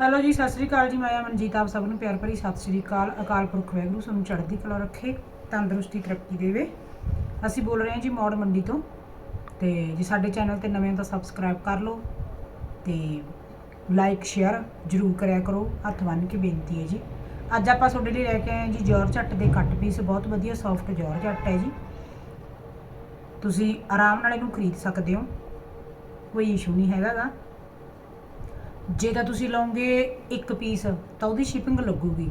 Hello ਜੀ, ਸਤਿ ਸ੍ਰੀ ਅਕਾਲ ਜੀ। ਮੈਂ ਆ ਮਨਜੀਤ, ਆਪ ਸਭ ਨੂੰ ਪਿਆਰ ਭਰੀ ਸਤਿ ਸ੍ਰੀ ਅਕਾਲ। ਅਕਾਲ ਪੁਰਖ ਵਾਹਿਗੁਰੂ ਸਾਨੂੰ ਚੜ੍ਹਦੀ ਕਲਾ ਰੱਖੇ, ਤੰਦਰੁਸਤੀ, ਤਰੱਕੀ ਦੇਵੇ। ਅਸੀਂ ਬੋਲ ਰਹੇ ਹਾਂ ਜੀ ਮੌੜ ਮੰਡੀ ਤੋਂ। ਤੇ ਜੀ ਸਾਡੇ ਚੈਨਲ ਤੇ ਨਵੇਂ ਤਾਂ ਸਬਸਕ੍ਰਾਈਬ ਕਰ ਲਓ ਤੇ ਲਾਈਕ, ਸ਼ੇਅਰ ਜਰੂਰ ਕਰਿਆ ਕਰੋ। ਹੱਥ ਬੰਨ੍ਹ ਕੇ ਬੇਨਤੀ ਹੈ ਜੀ। ਅੱਜ ਆਪਾਂ ਤੁਹਾਡੇ ਲਈ ਲੈ ਕੇ ਆਏ ਹਾਂ ਜੀ ਜੋਰਜੱਟ ਦੇ ਕੱਟ ਪੀਸ ਬਹੁਤ ਵਧੀਆ ਸੌਫਟ ਜੋਰਜੱਟ ਹੈ ਜੀ। ਤੁਸੀਂ ਆਰਾਮ ਨਾਲ ਇਹਨੂੰ ਖਰੀਦ ਸਕਦੇ ਹੋ। ਕੋਈ ਇਸ਼ੂ ਨਹੀਂ ਹੈਗਾ ਗਾ ਜੇ ਤਾਂ ਤੁਸੀਂ ਲਓਗੇ ਇੱਕ ਪੀਸ ਤਾਂ ਉਹਦੀ ਸ਼ਿਪਿੰਗ ਲੱਗੂਗੀ।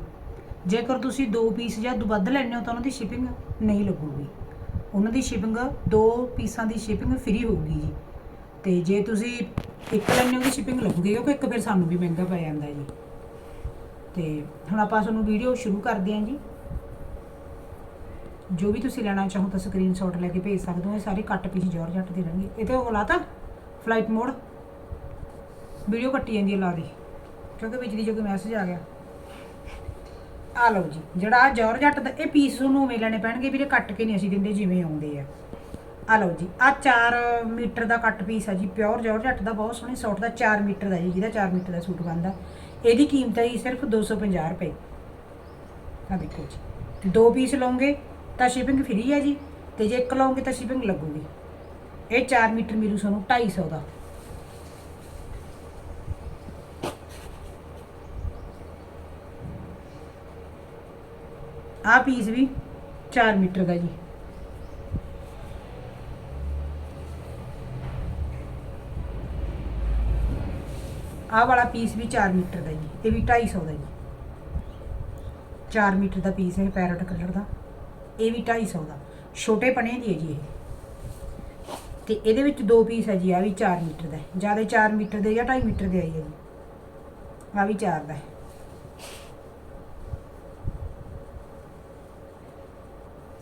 ਜੇਕਰ ਤੁਸੀਂ ਦੋ ਪੀਸ ਜਾਂ ਦੋ ਵੱਧ ਲੈਣੇ ਹੋ, ਤਾਂ ਉਹਨਾਂ ਦੀ ਸ਼ਿਪਿੰਗ ਨਹੀਂ ਲੱਗੂਗੀ। ਉਹਨਾਂ ਦੀ ਸ਼ਿਪਿੰਗ ਦੋ ਪੀਸਾਂ ਦੀ ਸ਼ਿਪਿੰਗ ਫ੍ਰੀ ਹੋਊਗੀ ਜੀ। ਤੇ ਜੇ ਤੁਸੀਂ ਇੱਕ ਲੈਣੇ ਹੋ ਦੀ ਸ਼ਿਪਿੰਗ ਲੱਗੂਗੀ, ਕਿਉਂਕਿ ਇੱਕ ਫਿਰ ਸਾਨੂੰ ਵੀ ਮਹਿੰਗਾ ਪੈ ਜਾਂਦਾ ਜੀ। ਤੇ ਹੁਣ ਆਪਾਂ ਤੁਹਾਨੂੰ ਵੀਡੀਓ ਸ਼ੁਰੂ ਕਰਦੇ ਹਾਂ ਜੀ। ਜੋ ਵੀ ਤੁਸੀਂ ਲੈਣਾ ਚਾਹੋ ਤਾਂ ਸਕਰੀਨਸ਼ਾਟ ਲੈ ਕੇ ਭੇਜ ਸਕਦੇ ਹੋ, ਇਹ ਸਾਰੇ ਕੱਟ ਪੀਸ ਜੋਰਜੱਟ ਦੇ ਰਹਿਣਗੇ ਇਹ ਤੇ ਉਹ ਲਾਤਾ? ਫਲਾਈਟ ਮੋਡ ਵੀਡੀਓ ਕੱਟੀ ਜਾਂਦੀ ਹੈ ਲਾ ਦੀ, ਕਿਉਂਕਿ ਵਿੱਚ ਦੀ ਜੋ ਕੋਈ ਮੈਸੇਜ ਆ ਗਿਆ। ਆ ਲਓ ਜੀ, ਜਿਹੜਾ ਆ ਜੋਰਜੱਟ ਦਾ, ਇਹ ਪੀਸ ਤੁਹਾਨੂੰ ਉਵੇਂ ਲੈਣੇ ਪੈਣਗੇ ਵੀਰੇ, ਕੱਟ ਕੇ ਨਹੀਂ ਅਸੀਂ ਦਿੰਦੇ ਜਿਵੇਂ ਆਉਂਦੇ ਆ। ਆ ਲਓ ਜੀ ਆ 4 ਮੀਟਰ ਦਾ ਕੱਟ ਪੀਸ ਆ ਜੀ ਪਿਓਰ ਜੋਰਜੱਟ ਦਾ, ਬਹੁਤ ਸੋਹਣੀ ਸੌਟ ਦਾ 4 ਮੀਟਰ ਦਾ ਜੀ, ਜਿਹਦਾ 4 ਮੀਟਰ ਦਾ ਸੂਟ ਬਣਦਾ। ਇਹਦੀ ਕੀਮਤ ਹੈ ਜੀ ਸਿਰਫ 250 ਰੁਪਏ। ਆ ਦੇਖੋ ਜੀ, ਦੋ ਪੀਸ ਲਓਗੇ ਤਾਂ ਸ਼ਿਪਿੰਗ ਫ੍ਰੀ ਹੈ ਜੀ, ਤੇ ਜੇ ਇੱਕ ਲਓਗੇ ਤਾਂ ਸ਼ਿਪਿੰਗ ਲੱਗੂਗੀ। ਇਹ 4 ਮੀਟਰ ਮਿਲੂ ਤੁਹਾਨੂੰ 250 ਦਾ। ਆਹ ਪੀਸ ਵੀ 4 ਮੀਟਰ ਦਾ ਜੀ। ਆਹ ਵਾਲਾ ਪੀਸ ਵੀ 4 ਮੀਟਰ ਦਾ ਜੀ, ਇਹ ਵੀ 250 ਦਾ ਜੀ। 4 ਮੀਟਰ ਦਾ ਪੀਸ ਹੈ ਪੈਰਟ ਕਲਰ ਦਾ, ਇਹ ਵੀ 250 ਦਾ। ਛੋਟੇ ਪਨੇ ਦੀ ਹੈ ਜੀ ਇਹ। ਤੇ ਇਹਦੇ ਵਿੱਚ ਦੋ ਪੀਸ ਹੈ ਜੀ, ਆ ਵੀ 4 ਮੀਟਰ ਦਾ ਜ਼ਿਆਦਾ 4 ਮੀਟਰ ਦੇ ਜਾਂ 2.5 ਮੀਟਰ ਦੇ ਆਈ ਹੈ ਜੀ। ਆ ਵੀ 4 ਦਾ ਹੈ।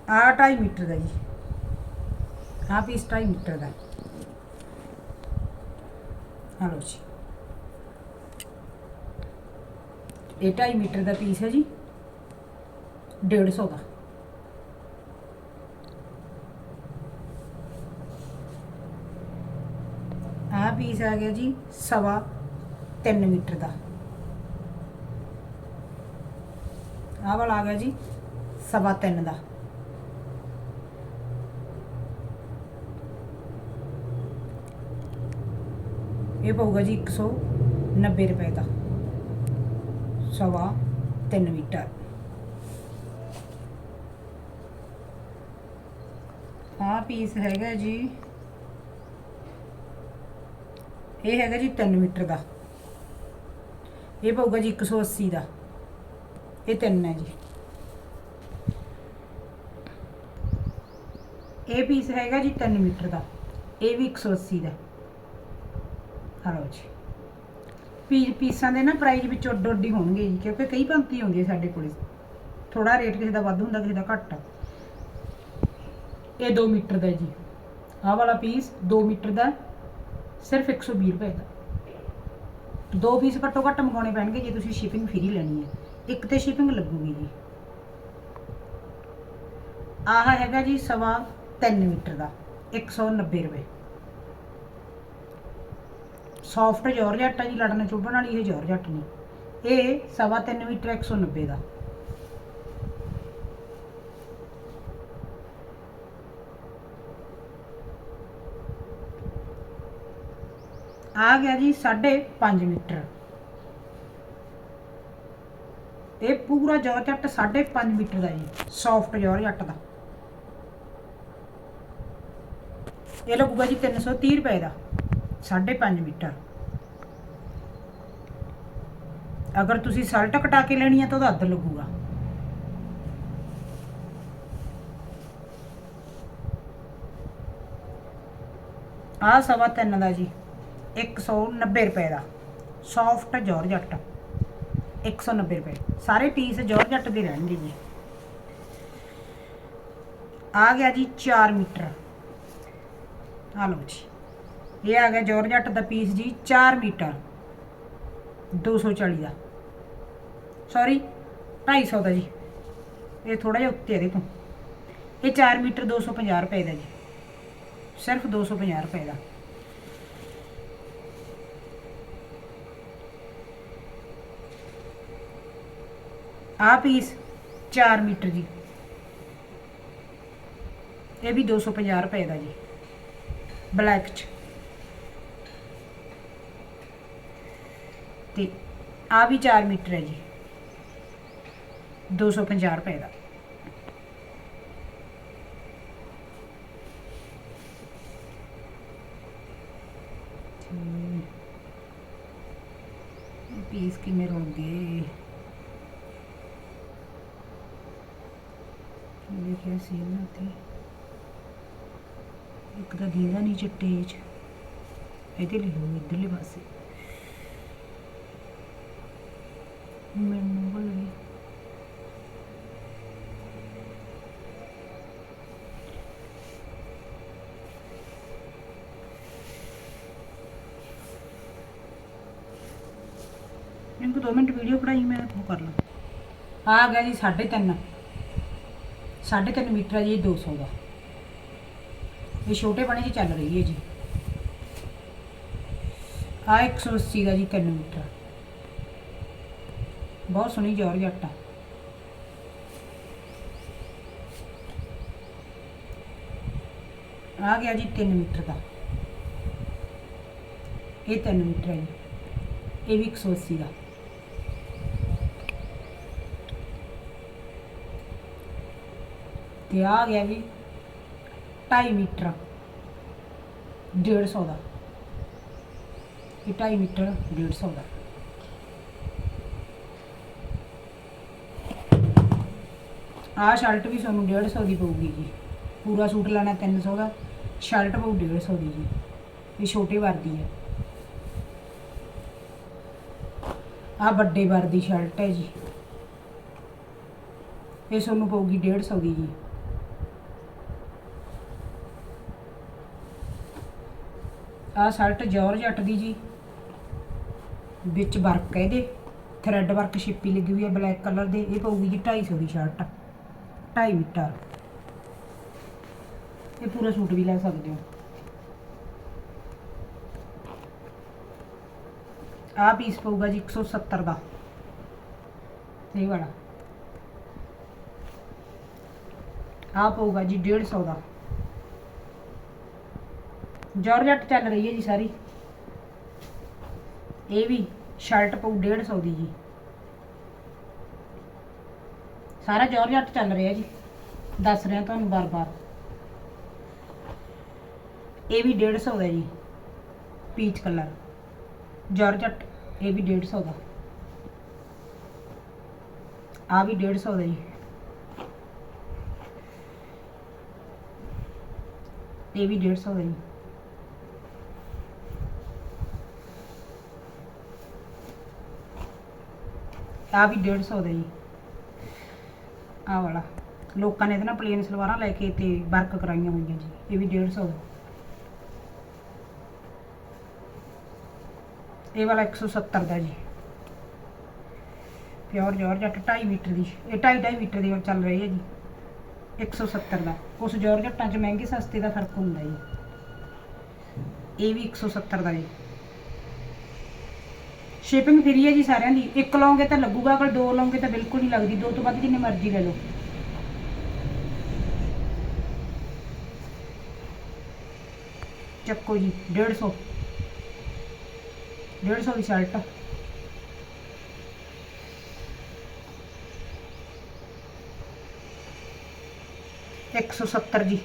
ਆਹ 2.5 ਮੀਟਰ ਦਾ ਜੀ। ਆਹ ਪੀਸ 2.5 ਮੀਟਰ ਦਾ। ਹਲੋ ਜੀ। ਇਹ 2.5 ਮੀਟਰ ਦਾ ਪੀਸ ਹੈ ਜੀ। 150 ਦਾ। ਆਹ ਪੀਸ ਆ ਗਿਆ ਜੀ ਸਵਾ 3 ਮੀਟਰ ਦਾ। ਆਹ ਵਾਲਾ ਆ ਗਿਆ ਜੀ ਸਵਾ 3 ਦਾ। ਇਹ ਪਊਗਾ ਜੀ 190 ਰੁਪਏ ਦਾ। ਸਵਾ 3 ਮੀਟਰ। ਆਹ ਪੀਸ ਹੈਗਾ ਜੀ। ਇਹ ਹੈਗਾ ਜੀ 3 ਮੀਟਰ ਦਾ। ਇਹ ਪਊਗਾ ਜੀ 180 ਦਾ। ਇਹ ਤਿੰਨ ਹੈ ਜੀ। ਇਹ ਪੀਸ ਹੈਗਾ ਜੀ 3 ਮੀਟਰ ਦਾ। ਇਹ ਵੀ 180 ਦਾ। ਹਲੋ ਜੀ ਪੀ ਪੀਸਾਂ ਦੇ ਨਾ ਪ੍ਰਾਈਸ ਵਿੱਚ ਅੱਡੋ ਅੱਡੀ ਹੋਣਗੇ ਜੀ, ਕਿਉਂਕਿ ਕਈ ਪੰਕਤੀ ਹੁੰਦੀ ਹੈ ਸਾਡੇ ਕੋਲੇ। ਥੋੜਾ ਰੇਟ ਕਿਸੇ ਦਾ ਵੱਧ ਹੁੰਦਾ, ਕਿਸੇ ਦਾ ਘੱਟ। ਇਹ 2 ਮੀਟਰ ਦਾ ਜੀ। ਆਹ ਵਾਲਾ ਪੀਸ 2 ਮੀਟਰ ਦਾ, ਸਿਰਫ 120 ਰੁਪਏ ਦਾ। ਦੋ ਪੀਸ ਘੱਟੋ ਘੱਟ ਮੰਗਾਉਣੇ ਪੈਣਗੇ ਜੇ ਤੁਸੀਂ ਸ਼ਿਪਿੰਗ ਫ੍ਰੀ ਲੈਣੀ ਹੈ। ਇੱਕ ਤੇ ਸ਼ਿਪਿੰਗ ਲੱਗੂਗੀ ਜੀ। ਆਹ ਹੈਗਾ ਜੀ ਸਵਾ 3 ਮੀਟਰ ਦਾ 190 ਰੁਪਏ। ਸੌਫਟ ਜੋਰਜੱਟ ਹੈ ਜੀ, ਲੜਨ ਚੁੱਭਣ ਵਾਲੀ ਇਹ ਜੋਰਜੱਟ ਨਹੀਂ। ਇਹ ਸਵਾ 3 ਮੀਟਰ 190 ਦਾ। ਆ ਗਿਆ ਜੀ 5.5 ਮੀਟਰ। ਇਹ ਪੂਰਾ ਜੋਰਜੱਟ 5.5 ਮੀਟਰ ਦਾ ਜੀ ਸੌਫਟ ਜੋਰਜੱਟ ਦਾ। ਇਹ ਲੱਗੂਗਾ ਜੀ 330 ਰੁਪਏ ਦਾ। 5.5 ਮੀਟਰ। ਅਗਰ ਤੁਸੀਂ ਸਲਟ ਕਟਾ ਕੇ ਲੈਣੀ ਹੈ ਤਾਂ ਉਹਦਾ ਅੱਧ ਲੱਗੂਗਾ। ਆਹ ਸਵਾ ਤਿੰਨ ਦਾ ਜੀ 190 ਰੁਪਏ ਦਾ। ਸੌਫਟ ਜੋਰਜੱਟ 190 ਰੁਪਏ। ਸਾਰੇ ਪੀਸ ਜੋਰਜੱਟ ਦੇ ਰਹਿਣਗੇ ਜੀ। ਆ ਗਿਆ ਜੀ 4 ਮੀਟਰ। ਆ ਲਓ ਜੀ। ਇਹ ਆ ਗਿਆ ਜੋਰਜੱਟ ਦਾ ਪੀਸ ਜੀ 4 ਮੀਟਰ। 240 ਦਾ। ਸੌਰੀ 250 ਦਾ ਜੀ। ਇਹ ਥੋੜਾ ਜਿਹਾ ਉੱਤੇ ਇਹਦੇ ਤੋਂ ਇਹ 4 ਮੀਟਰ 250 ਰੁਪਏ ਦਾ ਜੀ। ਸਿਰਫ 250 ਰੁਪਏ ਦਾ। ਆ ਪੀਸ 4 ਮੀਟਰ ਜੀ। ਇਹ ਵੀ 250 ਰੁਪਏ ਦਾ ਜੀ। ਬਲੈਕ ਚ ਤੇ ਆ ਵੀ 4 ਮੀਟਰ ਹੈ ਜੀ। 250 ਰੁਪਏ ਦਾ। ਪੀਸ ਕਿਵੇਂ ਰਹੋਗੇ ਲਿਖਿਆ ਸੀ ਨਾ ਤੇ? ਇੱਕ ਤਾਂ ਦੀਦਾ ਨਹੀਂ ਚਿੱਟੇ ਚ। ਇਹਦੇ ਲਿਖੋ ਇਧਰਲੇ ਪਾਸੇ। ਮੈਨੂੰ ਭੁੱਲ ਗਈ। ਮੈਨੂੰ ਦੋ ਮਿੰਟ ਵੀਡੀਓ ਪੜਾਈ ਮੈਂ ਉਹ ਕਰ ਲਾਂ। ਆ ਗਿਆ ਜੀ 3.5 3.5 ਮੀਟਰ ਹੈ ਜੀ, ਇਹ 200 ਦਾ। ਇਹ ਛੋਟੇ ਬਣੇ ਜੀ, ਚੱਲ ਰਹੀ ਹੈ ਜੀ। ਆ 180 ਦਾ ਜੀ 3 ਮੀਟਰ। ਬਹੁਤ ਸੋਹਣੀ ਜਾਰਜੱਟ ਆ। ਆ ਗਿਆ ਜੀ 3 ਮੀਟਰ ਦਾ। ਇਹ 3 ਮੀਟਰ ਹੈ ਜੀ। ਇਹ ਵੀ 180 ਦਾ। ਤੇ ਆ ਗਿਆ ਜੀ 2.5 ਮੀਟਰ। 150 ਦਾ। ਇਹ 2.5 ਮੀਟਰ 150 ਦਾ। ਆਹ ਸ਼ਰਟ ਵੀ ਤੁਹਾਨੂੰ 150 ਦੀ ਪਊਗੀ ਜੀ। ਪੂਰਾ ਸੂਟ ਲੈਣਾ 300 ਦਾ ਸ਼ਰਟ ਪਊ 150 ਦੀ ਜੀ। ਇਹ ਛੋਟੇ ਵਰਦੀ ਹੈ। ਆਹ ਵੱਡੇ ਵਰ ਦੀ ਸ਼ਰਟ ਹੈ ਜੀ। ਇਹ ਤੁਹਾਨੂੰ ਪਊਗੀ 150 ਦੀ ਜੀ। ਆਹ ਸ਼ਰਟ ਜੌਰਜੱਟ ਦੀ ਜੀ। ਵਿੱਚ ਵਰਕ ਹੈ ਇਹਦੇ। ਥਰੈਡ ਵਰਕ ਛਿੱਪੀ ਲੱਗੀ ਹੋਈ ਹੈ ਬਲੈਕ ਕਲਰ ਦੇ। ਇਹ ਪਊਗੀ ਜੀ 250 ਦੀ ਸ਼ਰਟ 2.5 ਮੀਟਰ ਇਹ ਪੂਰਾ ਸੂਟ ਵੀ ਲੈ ਸਕਦੇ ਹੋ ਆਹ ਪੀਸ ਪਊਗਾ ਜੀ 170 ਦਾ ਇਹ ਵਾਲਾ ਆਹ ਪਊਗਾ ਜੀ 150 ਦਾ ਜਾਰਜੱਟ ਚੱਲ ਰਹੀ ਹੈ ਜੀ ਸਾਰੀ ਇਹ ਵੀ ਸ਼ਰਟ ਪਊ 150 ਦੀ ਜੀ ਸਾਰਾ ਜਾਰਜੱਟ ਚੱਲ ਰਿਹਾ ਜੀ। ਦੱਸ ਰਿਹਾ ਤੁਹਾਨੂੰ ਬਾਰ-ਬਾਰ। ਇਹ ਵੀ 150 ਦਾ ਜੀ ਪੀਚ ਕਲਰ ਜਾਰਜੱਟ ਇਹ ਵੀ 150 ਦਾ। ਆ ਵੀ 150 ਦਾ ਜੀ। ਇਹ ਵੀ 150 ਦਾ ਜੀ। ਆ ਵੀ 150 ਦਾ ਜੀ। ਆਹ ਵਾਲਾ। ਲੋਕਾਂ ਨੇ ਇਹਦੇ ਨਾਲ ਪਲੇਨ ਸਲਵਾਰਾਂ ਲੈ ਕੇ ਤੇ ਵਰਕ ਕਰਾਈਆਂ ਹੋਈਆਂ ਜੀ। ਇਹ ਵੀ 150 ਦਾ। ਇਹ ਵਾਲਾ 170 ਦਾ ਜੀ। ਪਿਓਰ ਜਾਰਜੱਟ 2.5 ਮੀਟਰ ਦੀ। ਇਹ 2.5 2.5 ਮੀਟਰ ਦੀ ਚੱਲ ਰਹੀ ਹੈ ਜੀ। 170 ਦਾ। ਉਸ ਜਾਰਜੱਟਾਂ 'ਚ ਮਹਿੰਗੇ ਸਸਤੇ ਦਾ ਫ਼ਰਕ ਹੁੰਦਾ ਜੀ। ਇਹ ਵੀ 170 ਦਾ ਜੀ। ਸ਼ਿਪਿੰਗ ਫ੍ਰੀ ਹੈ ਜੀ ਸਾਰਿਆਂ ਦੀ। ਇੱਕ ਲਓਗੇ ਤਾਂ ਲੱਗੂਗਾ ਅਗਰ ਦੋ ਲਓਗੇ ਤਾਂ ਬਿਲਕੁਲ ਨਹੀਂ ਲੱਗਦੀ। ਦੋ ਤੋਂ ਵੱਧ ਜਿੰਨੇ ਮਰਜ਼ੀ ਲੈ ਲਓ। ਚੱਕੋ ਜੀ 150 150 ਦੀ ਸ਼ਰਟ। ਇੱਕ ਸੌ ਸੱਤਰ ਜੀ।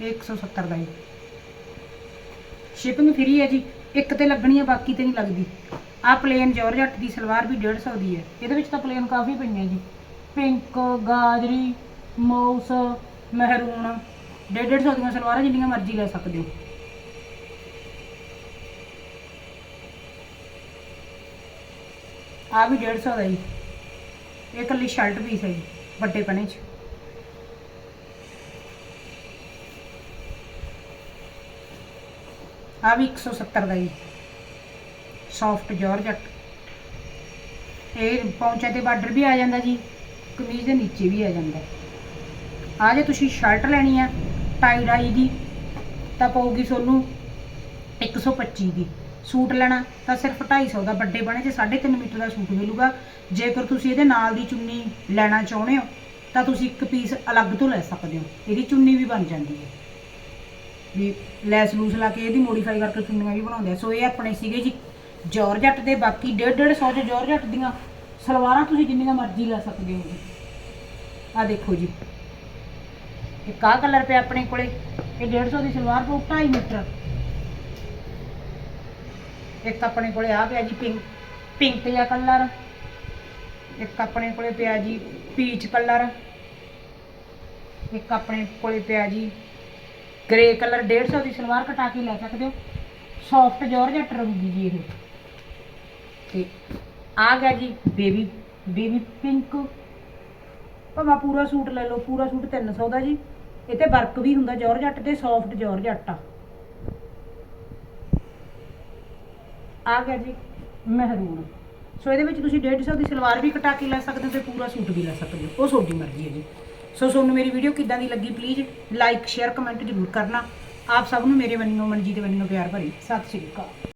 ਇਹ 170 ਦਾ ਜੀ। ਸ਼ਿਪਿੰਗ ਫ੍ਰੀ ਹੈ ਜੀ। ਇੱਕ ਤੇ ਲੱਗਣੀ ਹੈ ਬਾਕੀ ਤੇ ਨਹੀਂ ਲੱਗਦੀ। ਆ ਪਲੇਨ ਜੋਰਜੱਟ ਦੀ ਸਲਵਾਰ ਵੀ 150 ਦੀ ਹੈ। ਇਹਦੇ ਵਿੱਚ ਤਾਂ ਪਲੇਨ ਕਾਫੀ ਪਈਆਂ ਜੀ। ਪਿੰਕ ਗਾਜਰੀ, ਮਾਊਸ, ਮਹਿਰੂਨ 150 ਦੀਆਂ ਸਲਵਾਰਾਂ ਜਿੰਨੀਆਂ ਮਰਜ਼ੀ ਲੈ ਸਕਦੇ ਹੋ। ਆ ਵੀ 150 ਦਾ ਜੀ। ਇਹ ਇਕੱਲੀ ਸ਼ਰਟ ਪੀਸ ਹੈ ਜੀ, ਵੱਡੇ ਪਣੇ 'ਚ। ਆ ਵੀ 170 ਦਾ ਜੀ ਸੌਫਟ ਜਾਰਜਟ ਇਹ ਪੌਂਚੇ ਤੇ ਬਾਰਡਰ ਵੀ ਆ ਜਾਂਦਾ ਜੀ, ਕਮੀਜ਼ ਦੇ ਨੀਚੇ ਵੀ ਆ ਜਾਂਦਾ। ਆ ਜੇ ਤੁਸੀਂ ਸ਼ਰਟ ਲੈਣੀ ਆ, ਟਾਈ ਡਾਈ ਦੀ, ਤਾਂ ਪਊਗੀ ਤੁਹਾਨੂੰ 125 ਦੀ। ਸੂਟ ਲੈਣਾ ਤਾਂ ਸਿਰਫ 250 ਦਾ ਵੱਡੇ ਬਣੇ ਚ 3.5 ਮੀਟਰ ਦਾ ਸੂਟ ਮਿਲੂਗਾ। ਜੇਕਰ ਤੁਸੀਂ ਇਹਦੇ ਨਾਲ ਦੀ ਚੁੰਨੀ ਲੈਣਾ ਚਾਹੁੰਦੇ ਹੋ, ਤਾਂ ਤੁਸੀਂ ਇੱਕ ਪੀਸ ਅਲੱਗ ਤੋਂ ਲੈ ਸਕਦੇ ਹੋ। ਇਹਦੀ ਚੁੰਨੀ ਵੀ ਬਣ ਜਾਂਦੀ ਹੈ। ਵੀ ਲੈਸ ਲੂਸ ਲਾ ਕੇ ਇਹਦੀ ਮੋਡੀਫਾਈ ਕਰਕੇ ਚੁੰਨੀਆਂ ਵੀ ਬਣਾਉਂਦੇ ਆ। ਸੋ ਇਹ ਆਪਣੇ ਸੀਗੇ ਜੀ ਜਾਰਜੱਟ ਦੇ, ਬਾਕੀ 1.5 150 ਚ ਜਾਰਜੱਟ ਦੀਆਂ ਸਲਵਾਰਾਂ ਤੁਸੀਂ ਜਿੰਨੀਆਂ ਮਰਜ਼ੀ ਲੈ ਸਕਦੇ ਹੋ ਜੀ। ਆ ਦੇਖੋ ਜੀ। ਇੱਕ ਆਹ ਕਲਰ ਪਿਆ ਆਪਣੇ ਕੋਲੇ। ਇਹ 150 ਦੀ ਸਲਵਾਰ ਪਊ 2.5 ਮੀਟਰ। ਇੱਕ ਆਪਣੇ ਕੋਲੇ ਆ ਪਿਆ ਜੀ ਪਿੰਕ ਪਿੰਕ ਜਿਹਾ ਕਲਰ ਇੱਕ ਆਪਣੇ ਕੋਲੇ ਪਿਆ ਜੀ ਪੀਚ ਕਲਰ ਇੱਕ ਆਪਣੇ ਕੋਲੇ ਪਿਆ ਜੀ ਗ੍ਰੇ ਕਲਰ 150 ਦੀ ਸਲਵਾਰ ਕਟਾ ਕੇ ਲੈ ਸਕਦੇ ਹੋ। ਸੌਫਟ ਜਾਰਜਟ ਰਹੂਗੀ ਜੀ ਇਹ। ਤੇ ਆ ਗਿਆ ਜੀ ਬੇਬੀ ਬੇਬੀ ਪਿੰਕ। ਭਾਵੇਂ ਪੂਰਾ ਸੂਟ ਲੈ ਲਓ, ਪੂਰਾ ਸੂਟ 300 ਦਾ ਜੀ। ਇਹ ਤੇ ਵਰਕ ਵੀ ਹੁੰਦਾ ਜਾਰਜਟ ਤੇ, ਸੌਫਟ ਜਾਰਜਟ ਆ। ਆ ਗਿਆ ਜੀ ਮਹਿਰੂਨ। ਸੋ ਇਹਦੇ ਵਿੱਚ ਤੁਸੀਂ 150 ਦੀ ਸਲਵਾਰ ਵੀ ਕਟਾ ਕੇ ਲੈ ਸਕਦੇ ਹੋ ਤੇ ਪੂਰਾ ਸੂਟ ਵੀ ਲੈ ਸਕਦੇ ਹੋ। ਉਹ ਤੁਹਾਡੀ ਮਰਜ਼ੀ ਹੈ ਜੀ। ਸੋ ਤੁਹਾਨੂੰ ਮੇਰੀ ਵੀਡੀਓ ਕਿੱਦਾਂ ਦੀ ਲੱਗੀ ਪਲੀਜ਼ ਲਾਈਕ ਸ਼ੇਅਰ ਕਮੈਂਟ ਜ਼ਰੂਰ ਕਰਨਾ। ਆਪ ਸਭ ਨੂੰ ਮੇਰੇ ਵੱਲੋਂ ਮਨਜੀਤ ਵੱਲੋਂ ਪਿਆਰ ਭਰੀ, ਸਤਿ ਸ਼੍ਰੀ ਅਕਾਲ।